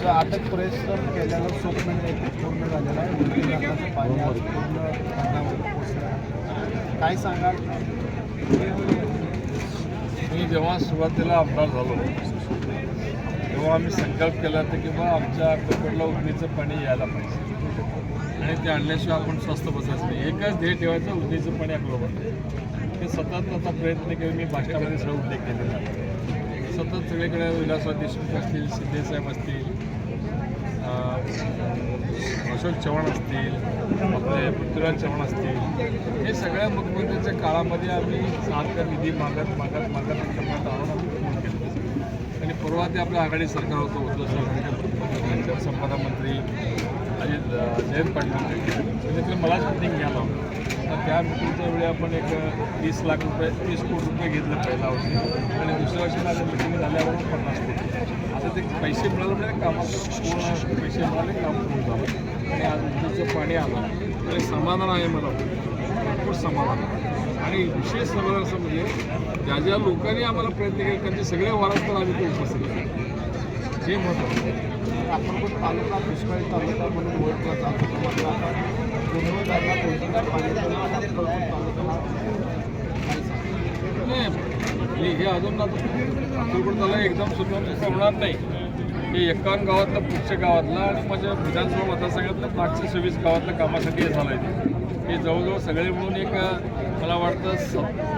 जो अटक परिश्रम केल्यावर स्वप्न म्हणजे पूर्ण झालेलं आहे. उलटी पाणी आज पूर्ण पोचलं काय सांगाल? मी जेव्हा सुरुवातीला आमदार झालो तेव्हा आम्ही संकल्प केला होता की बा आमच्या कोकडला उजनीचं पाणी यायला पाहिजे. आणि ते आणल्याशिवाय आपण स्वस्त बसायचं नाही. एकच ध्येय ठेवायचं उजनीचं पाणी आपलं ते सतत आता प्रयत्न केले मी भाषणामध्ये सगळं उल्लेख केलेला सतत सगळीकडे विलासराव देशमुख असतील शिंदेसाहेब असतील अशोक चव्हाण असतील आपले पृथ्वीराज चव्हाण असतील हे सगळ्या मुख्यमंत्र्यांच्या काळामध्ये आम्ही सारखा निधी मागत मागत मागत टप्प्यात आणून आम्ही पूर्ण केलं आणि परवा ते आपलं आघाडी सरकार होतं उद्धव साहेब जलसंपदा मंत्री अजित जयंत पाटील त्यांनी मलाच मिटिंग घ्यायला होतं. तर त्या मिटिंगच्या वेळी आपण एक तीस लाख रुपये तीस कोटी रुपये घेतलं पहिल्या वर्षी. आणि दुसऱ्या वर्षी माझ्या मिटिंग झाल्यावर पन्नास कोटी. आता ते पैसे मिळाले म्हणजे कामात पूर्ण पैसे मिळाले काम पूर्ण झालं. आणि आज पाणी आलं आणि समाधान आहे मला भरपूर समाधान. आणि विशेष समाधान असं म्हणजे ज्या ज्या लोकांनी आम्हाला प्रयत्न केले त्यांचे सगळे वारंवार आम्ही ते उपस्थित केले. हे महत्त्वाचं अक्कलकोट तालुका दुष्काळी तालुका म्हणून ओळखला जातो पाणी? नाही हे अजून आता अक्कलकोट एकदम सुरुवात होणार नाही हे एकावन्न गावातलं पुढच्या गावातलं आणि माझ्या विधानसभा मतदारसंघातलं पाचशे सव्वीस गावातल्या कामासाठी हे झालं आहे हे जवळजवळ सगळे मिळून एक मला वाटतं स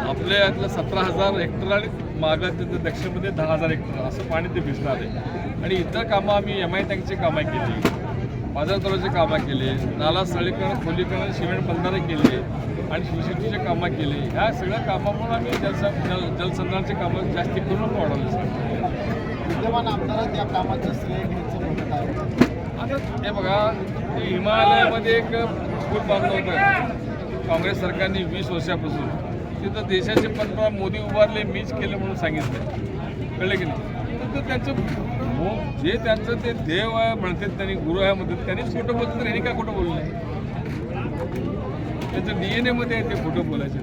आपल्या यातलं सतरा हजार हेक्टर आणि मागं तिथं दक्षिणमध्ये दहा हजार हेक्टर. असं पाणी ते भिजणार आहे. आणि इतर कामं आम्ही एम आय टँकची कामं केली. बाजार तलावाची कामं केली. नाला सळीकरण खोलीकरण सिमेंट बंधारे केले. आणि शिवशक्तीचे कामं केली. ह्या सगळ्या कामामुळे आम्ही जलस जल जलसंधारणाचे कामं जास्ती करून वाढवले सर. विद्यमान आमदारात या कामाचं श्रेय घ्यायचं म्हणत आहे. आता हे बघा ते हिमालयामध्ये एक पूल बांधलं होतं. काँग्रेस सरकारने वीस वर्षापासून. तिथं देशाचे पंतप्रधान मोदी उभारले मीच केलं म्हणून सांगितलं. कळलं की नाही? तर त्यांचं मो जे त्यांचं ते देव आहे म्हणतात त्यांनी गुरु आहे म्हणतात त्यांनीच खोटं बोलतात तर ह्यांनी काय खोटं बोललं? नाही त्यांचं डी एन एमध्ये आहे ते खोटं बोलायचं.